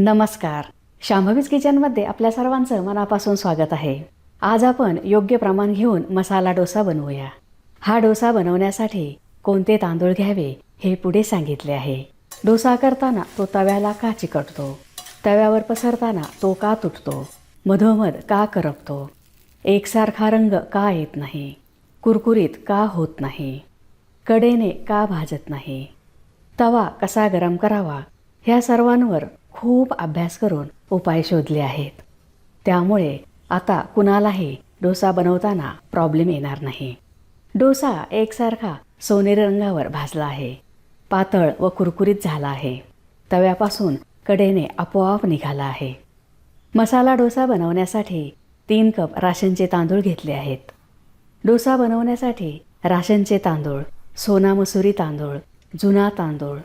नमस्कार. शांभवीज किचनमध्ये आपल्या सर्वांचं मनापासून स्वागत आहे. आज आपण योग्य प्रमाण घेऊन मसाला डोसा बनवूया. हा डोसा बनवण्यासाठी कोणते तांदूळ घ्यावे हे पुढे सांगितले आहे. डोसा करताना तो तव्याला का चिकटतो? तव्यावर पसरताना तो का तुटतो? मधोमध का करपतो? एकसारखा रंग का येत नाही? कुरकुरीत का होत नाही? कडेने का भाजत नाही? तवा कसा गरम करावा? ह्या सर्वांवर खूप अभ्यास करून उपाय शोधले आहेत. त्यामुळे आता कुणालाही डोसा बनवताना प्रॉब्लेम येणार नाही. डोसा एकसारखा सोनेरी रंगावर भाजला आहे. पातळ व कुरकुरीत झाला आहे. तव्यापासून कडेने आपोआप निघाला आहे. मसाला डोसा बनवण्यासाठी तीन कप राशनचे तांदूळ घेतले आहेत. डोसा बनवण्यासाठी राशनचे तांदूळ सोना मसुरी तांदूळ जुना तांदूळ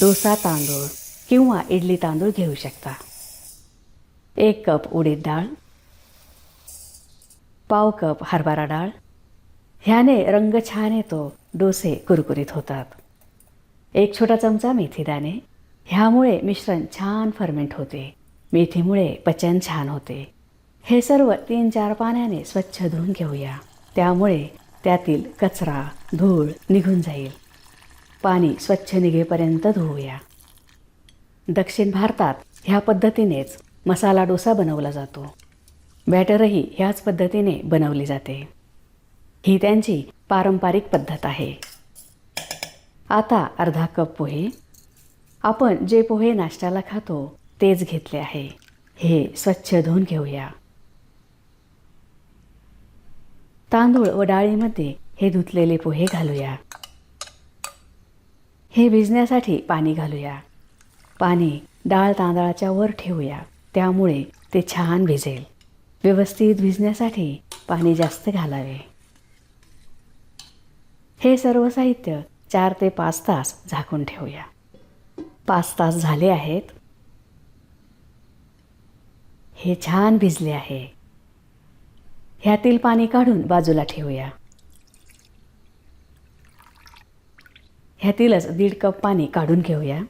डोसा तांदूळ किंवा इडली तांदूळ घेऊ शकता. एक कप उडीद डाळ पाव कप हरभरा डाळ ह्याने रंग छान येतो डोसे कुरकुरीत होतात. एक छोटा चमचा मेथीदाणे ह्यामुळे मिश्रण छान फर्मेंट होते. मेथीमुळे पचन छान होते. हे सर्व तीन चार पाण्याने स्वच्छ धुवून घेऊया. त्यामुळे त्यातील कचरा धूळ निघून जाईल. पाणी स्वच्छ निघेपर्यंत धुवूया. दक्षिण भारतात ह्या पद्धतीनेच मसाला डोसा बनवला जातो. बॅटरही ह्याच पद्धतीने बनवली जाते. ही त्यांची पारंपरिक पद्धत आहे. आता अर्धा कप पोहे. आपण जे पोहे नाश्त्याला खातो तेच घेतले आहे. हे स्वच्छ धुवून घेऊया. तांदूळ व डाळीमध्ये हे धुतलेले पोहे घालूया. हे भिजण्यासाठी पाणी घालूया. पाणी डाळ तांदळाच्या वर ठेवूया. त्यामुळे ते छान भिजेल. व्यवस्थित भिजण्यासाठी पाणी जास्त घालावे. हे सर्व साहित्य चार ते पाच तास झाकून ठेवूया. पाच तास झाले आहेत. हे छान भिजले आहे. ह्यातील पाणी काढून बाजूला ठेवूया. ह्यातीलच दीड कप पाणी काढून घेऊया.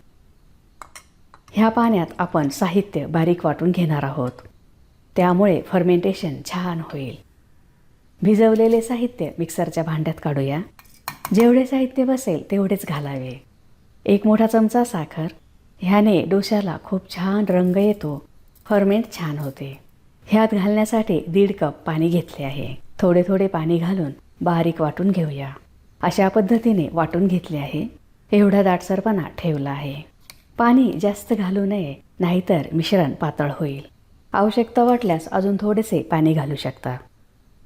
ह्या पाण्यात आपण साहित्य बारीक वाटून घेणार आहोत. त्यामुळे फर्मेंटेशन छान होईल. भिजवलेले साहित्य मिक्सरच्या भांड्यात काढूया. जेवढे साहित्य बसेल तेवढेच घालावे. एक मोठा चमचा साखर. ह्याने डोशाला खूप छान रंग येतो. फर्मेंट छान होते. ह्यात घालण्यासाठी दीड कप पाणी घेतले आहे. थोडे थोडे पाणी घालून बारीक वाटून घेऊया. अशा पद्धतीने वाटून घेतले आहे. एवढा दाटसरपणा ठेवला आहे. पाणी जास्त घालू नये नाहीतर मिश्रण पातळ होईल. आवश्यकता वाटल्यास अजून थोडेसे पाणी घालू शकता.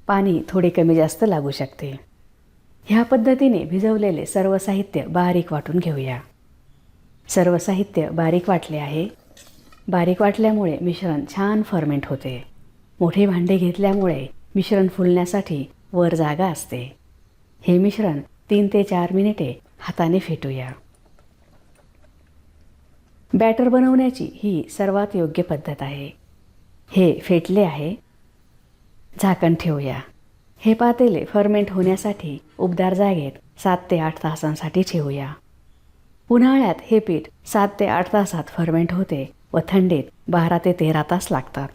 पाणी थोडे कमी जास्त लागू शकते. ह्या पद्धतीने भिजवलेले सर्व साहित्य बारीक वाटून घेऊया. सर्व साहित्य बारीक वाटले आहे. बारीक वाटल्यामुळे मिश्रण छान फर्मेंट होते. मोठे भांडे घेतल्यामुळे मिश्रण फुलण्यासाठी वर जागा असते. हे मिश्रण तीन ते चार मिनिटे हाताने फेटूया. बॅटर बनवण्याची ही सर्वात योग्य पद्धत आहे. हे फेटले आहे. झाकण ठेवूया. हे पातेले फर्मेंट होण्यासाठी उबदार जागेत सात ते आठ तासांसाठी ठेवूया. उन्हाळ्यात हे पीठ सात ते आठ तासात फर्मेंट होते व थंडीत बारा ते तेरा तास लागतात.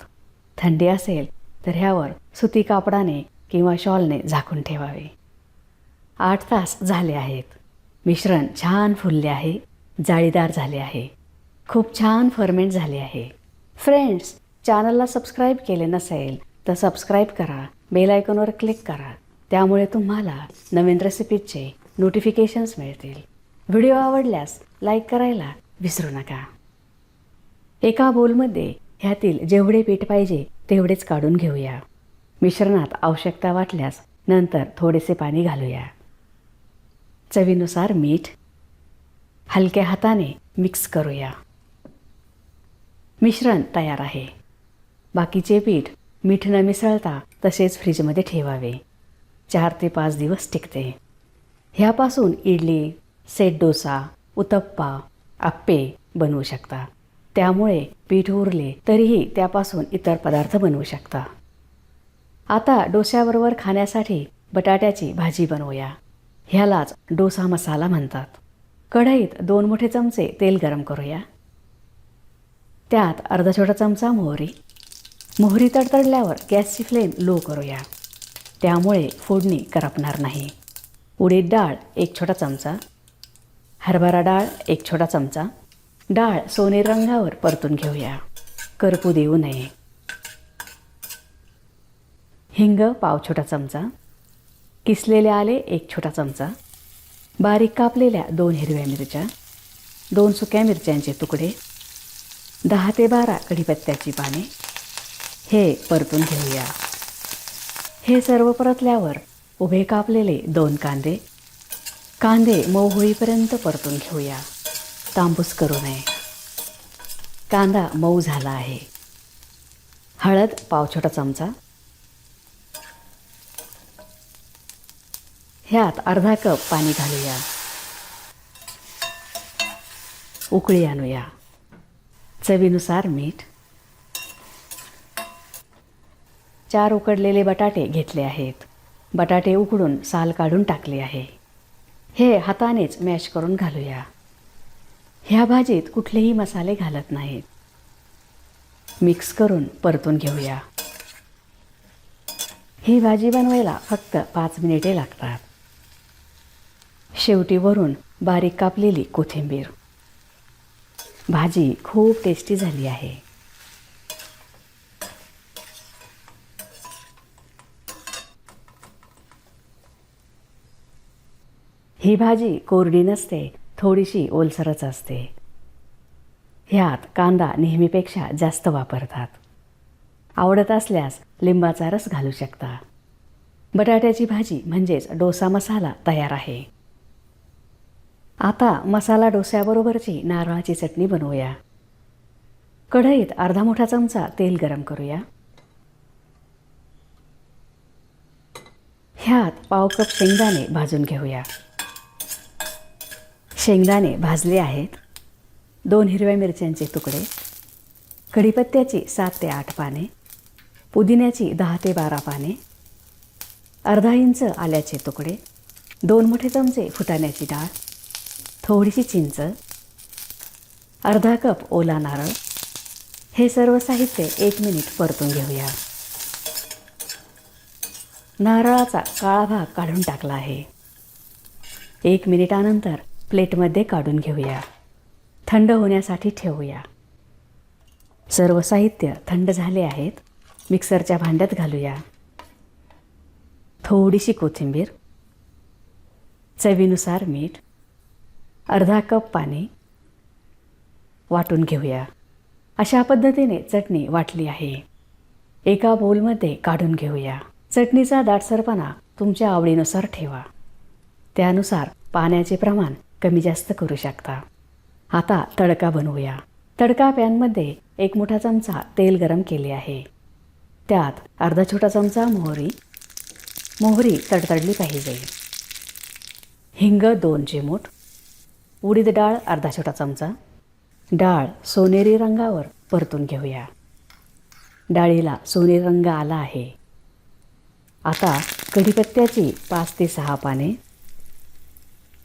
थंडी असेल तर ह्यावर सुती कापडाने किंवा शॉलने झाकून ठेवावे. आठ तास झाले आहेत. मिश्रण छान फुलले आहे. जाळीदार झाले आहे. खूप छान फर्मेंट झाले आहे. फ्रेंड्स चॅनलला सबस्क्राईब केले नसेल तर सबस्क्राईब करा बेल आयकॉनवर क्लिक करा. त्यामुळे तुम्हाला नवीन रेसिपीजचे नोटिफिकेशन्स मिळतील. व्हिडिओ आवडल्यास लाईक करायला विसरू नका. एका बोलमध्ये ह्यातील जेवढे पीठ पाहिजे तेवढेच काढून घेऊया. मिश्रणात आवश्यकता वाटल्यास नंतर थोडेसे पाणी घालूया. चवीनुसार मीठ हलक्या हाताने मिक्स करूया. मिश्रण तयार आहे. बाकीचे पीठ मीठ न मिसळता तसेच फ्रीजमध्ये ठेवावे. चार ते पाच दिवस टिकते. ह्यापासून इडली सेट डोसा उत्तप्पा आप्पे बनवू शकता. त्यामुळे पीठ उरले तरीही त्यापासून इतर पदार्थ बनवू शकता. आता डोस्याबरोबर खाण्यासाठी बटाट्याची भाजी बनवूया. ह्यालाच डोसा मसाला म्हणतात. कढईत दोन मोठे चमचे तेल गरम करूया. त्यात अर्धा छोटा चमचा मोहरी. मोहरी तडतडल्यावर गॅसची फ्लेम लो करूया. त्यामुळे फोडणी करपणार नाही. उडीद डाळ एक छोटा चमचा. हरभरा डाळ एक छोटा चमचा. डाळ सोनेरी रंगावर परतून घेऊया. करपू देऊ नये. हिंग पाव छोटा चमचा. किसलेले आले एक छोटा चमचा. बारीक कापलेल्या दोन हिरव्या मिरच्या. दोन सुक्या मिरच्यांचे तुकडे. दहा ते बारा कढीपत्त्याची पाने. हे परतून घेऊया. हे सर्व परतल्यावर उभे कापलेले दोन कांदे. कांदे मऊ होईपर्यंत परतून घेऊया. तांबूस करू नये. कांदा मऊ झाला आहे. हळद पाव छोटा चमचा. ह्यात अर्धा कप पाणी घालूया. उकळी आणूया. चवीनुसार मीठ. चार उकडलेले बटाटे घेतले आहेत. बटाटे उकडून साल काढून टाकले आहे. हे हातानेच मॅश करून घालूया. ह्या भाजीत कुठलेही मसाले घालत नाहीत. मिक्स करून परतून घेऊया. ही भाजी बनवायला फक्त पाच मिनिटे लागतात. शेवटी वरून बारीक कापलेली कोथिंबीर. भाजी खूप टेस्टी झाली आहे. ही भाजी कोरडी नसते थोडीशी ओलसरच असते. ह्यात कांदा नेहमीपेक्षा जास्त वापरतात. आवडत असल्यास लिंबाचा रस घालू शकता. बटाट्याची भाजी म्हणजेच डोसा मसाला तयार आहे. आता मसाला डोस्याबरोबरची नारळाची चटणी बनवूया. कढईत अर्धा मोठा चमचा तेल गरम करूया. ह्यात पाव कप शेंगदाणे भाजून घेऊया. शेंगदाणे भाजले आहेत. दोन हिरव्या मिरच्यांचे तुकडे कढीपत्त्याची सात ते आठ पाने पुदिन्याची दहा ते बारा पाने अर्धा इंच आल्याचे तुकडे दोन मोठे चमचे फुटाण्याची डाळ थोडीशी चिंच अर्धा कप ओला नारळ हे सर्व साहित्य एक मिनिट परतून घेऊया. नारळाचा काळा भाग काढून टाकला आहे. एक मिनिटानंतर प्लेटमध्ये काढून घेऊया. थंड होण्यासाठी ठेवूया. सर्व साहित्य थंड झाले आहेत मिक्सरच्या भांड्यात घालूया. थोडीशी कोथिंबीर चवीनुसार मीठ अर्धा कप पाणी वाटून घेऊया. अशा पद्धतीने चटणी वाटली आहे. एका बोलमध्ये काढून घेऊया. चटणीचा दाटसरपणा तुमच्या आवडीनुसार ठेवा. त्यानुसार पाण्याचे प्रमाण कमी जास्त करू शकता. आता तडका बनवूया. तडका पॅनमध्ये एक मोठा चमचा तेल गरम केले आहे. त्यात अर्धा छोटा चमचा मोहरी. मोहरी तडतडली पाहिजे. हिंग दोन चिमूट. उडीद डाळ अर्धा छोटा चमचा. डाळ सोनेरी रंगावर परतून घेऊया. डाळीला सोनेरी रंग आला आहे. आता कढीपत्त्याची पाच ते सहा पाने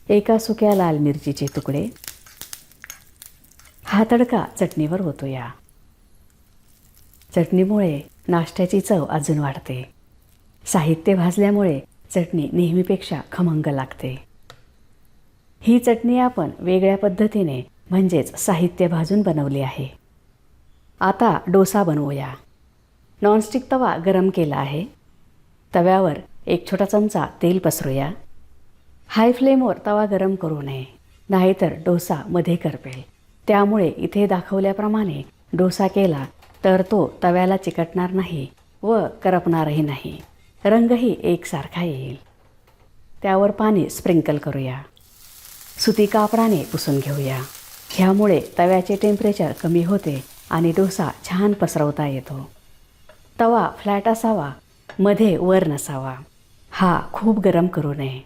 एका सुक्या लाल मिरचीचे तुकडे हा तडका चटणीवर होतो या चटणीमुळे नाश्त्याची चव अजून वाढते. साहित्य भाजल्यामुळे चटणी नेहमीपेक्षा खमंग लागते. ही चटणी आपण वेगळ्या पद्धतीने म्हणजेच साहित्य भाजून बनवली आहे. आता डोसा बनवूया. नॉनस्टिक तवा गरम केला आहे. तव्यावर एक छोटा चमचा तेल पसरूया. हाय फ्लेमवर तवा गरम करू नये नाहीतर डोसा मध्ये करपेल. त्यामुळे इथे दाखवल्याप्रमाणे डोसा केला तर तो तव्याला चिकटणार नाही व करपणारही नाही. रंगही एकसारखा येईल. त्यावर पाणी स्प्रिंकल करूया. सुती कापडाने पुसून घेऊया. ह्यामुळे तव्याचे टेम्परेचर कमी होते आणि डोसा छान पसरवता येतो. तवा फ्लॅट असावा मध्ये वर नसावा. हा खूप गरम करू नये.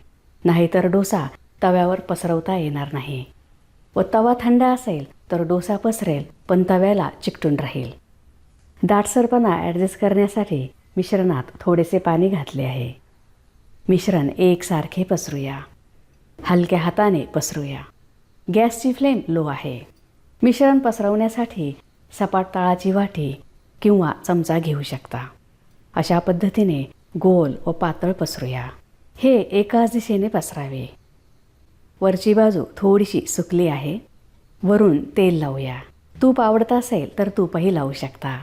नाहीतर डोसा तव्यावर पसरवता येणार नाही. व तवा थंड असेल तर डोसा पसरेल पण तव्याला चिकटून राहील. दाटसरपणा ॲडजस्ट करण्यासाठी मिश्रणात थोडेसे पाणी घातले आहे. मिश्रण एकसारखे पसरूया. हलक्या हाताने पसरूया. गॅसची फ्लेम लो आहे. मिश्रण पसरवण्यासाठी सपाट तळाची वाटी किंवा चमचा घेऊ शकता. अशा पद्धतीने गोल व पातळ पसरूया. हे एकाच दिशेने पसरावे. वरची बाजू थोडीशी सुकली आहे. वरून तेल लावूया. तूप आवडत असेल तर तूपही लावू शकता.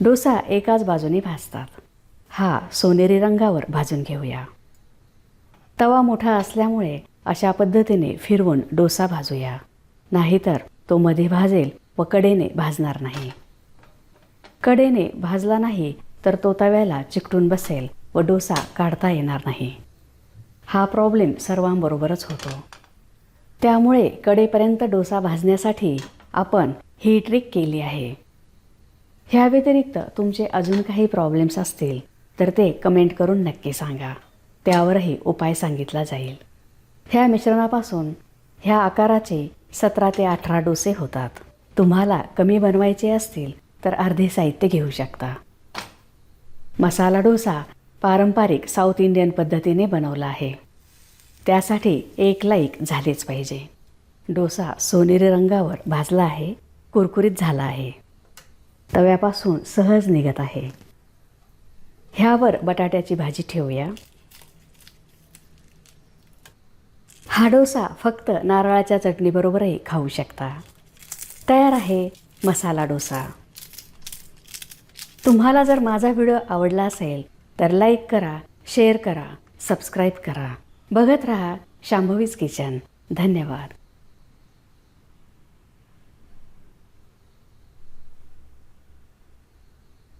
डोसा एकाच बाजूने भाजतात. हा सोनेरी रंगावर भाजून घेऊया. तवा मोठा असल्यामुळे अशा पद्धतीने फिरवून डोसा भाजूया. नाहीतर तो मध्ये भाजेल व कडेने भाजणार नाही. कडेने भाजला नाही तर तो तव्याला चिकटून बसेल व डोसा काढता येणार नाही. हा प्रॉब्लेम सर्वांबरोबरच होतो. त्यामुळे कडेपर्यंत डोसा भाजण्यासाठी आपण ही ट्रिक केली आहे. ह्या व्यतिरिक्त तुमचे अजून काही प्रॉब्लेम्स असतील तर ते कमेंट करून नक्की सांगा. त्यावरही उपाय सांगितला जाईल. ह्या मिश्रणापासून ह्या आकाराचे सतरा ते अठरा डोसे होतात. तुम्हाला कमी बनवायचे असतील तर अर्धे साहित्य घेऊ शकता. मसाला डोसा पारंपरिक साऊथ इंडियन पद्धतीने बनवला आहे. त्यासाठी एक लाईक झालेच पाहिजे. डोसा सोनेरी रंगावर भाजला आहे कुरकुरीत झाला आहे. तव्यापासून सहज निघत आहे. ह्यावर बटाट्याची भाजी ठेवूया. हा डोसा फक्त नारळाच्या चटणीबरोबरही खाऊ शकता. तयार आहे मसाला डोसा. तुम्हाला जर माझा व्हिडिओ आवडला असेल तर लाईक करा शेअर करा सबस्क्राईब करा. बघत रहा शांभवीज किचन. धन्यवाद.